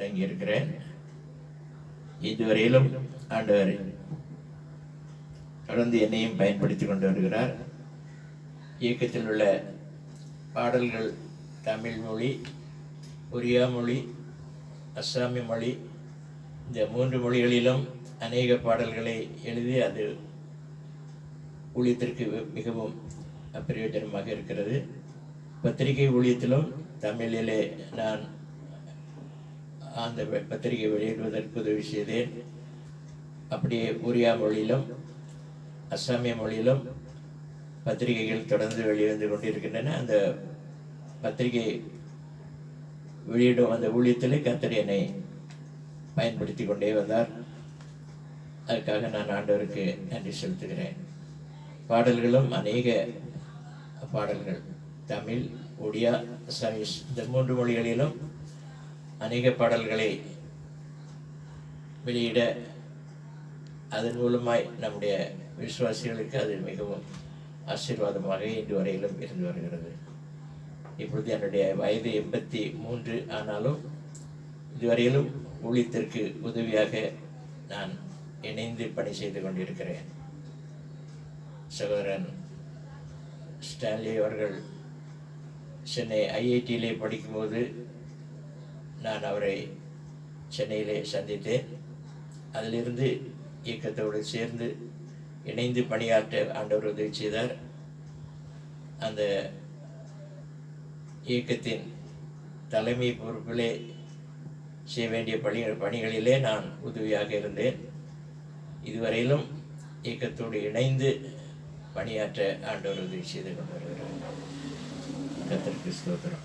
தங்கியிருக்கிறேன். இதுவரையிலும் ஆண்டவர் தொடர்ந்து என்னையும் பயன்படுத்தி கொண்டு வருகிறார். இயக்கத்தில் உள்ள பாடல்கள் தமிழ் மொழி ஒரியா மொழி அஸ்ஸாமி மொழி இந்த மூன்று மொழிகளிலும் அநேக பாடல்களை எழுதி அது ஊழியத்திற்கு மிகவும் பிரயோஜனமாக இருக்கிறது. பத்திரிகை ஊழியத்திலும் தமிழிலே நான் அந்த பத்திரிகை வெளியிடுவதற்கு உதவி செய்தேன். அப்படியே ஒரியா மொழியிலும் அஸ்ஸாமிய மொழியிலும் பத்திரிகைகள் தொடர்ந்து வெளிவந்து கொண்டிருக்கின்றன. அந்த பத்திரிகை வெளியிடும் அந்த ஊழியத்தில் கர்த்தர் என்னை பயன்படுத்தி கொண்டே வந்தார். அதுக்காக நான் ஆண்டவருக்கு நன்றி செலுத்துகிறேன். பாடல்களும் அநேக பாடல்கள். தமிழ் ஒடியா அசாமிஸ் இந்த மூன்று மொழிகளிலும் அநேக பாடல்களை வெளியிட அதன் மூலமாய் நம்முடைய விசுவாசிகளுக்கு அது மிகவும் ஆசீர்வாதமாக இன்று வரையிலும் இருந்து வருகிறது. இப்பொழுது என்னுடைய வயது எண்பத்தி மூன்று ஆனாலும் இதுவரையிலும் ஊழியத்திற்கு உதவியாக நான் இணைந்து பணி செய்து கொண்டிருக்கிறேன். சகோதரன் ஸ்டான்லி அவர்கள் சென்னை ஐஐடியிலே படிக்கும்போது நான் அவரை சென்னையிலே சந்தித்தேன். அதிலிருந்து இயக்கத்தோடு சேர்ந்து இணைந்து பணியாற்ற ஆண்டவர் உதவி செய்தார். அந்த இயக்கத்தின் தலைமை பொறுப்பிலே செய்ய வேண்டிய பணி பணிகளிலே நான் உதவியாக இருந்தேன். இதுவரையிலும் இயக்கத்தோடு இணைந்து பணியாற்ற ஆண்டவர் உதவி செய்து கொண்டு வருகிறார் கர்த்தருக்கு ஸ்தோத்திரம்.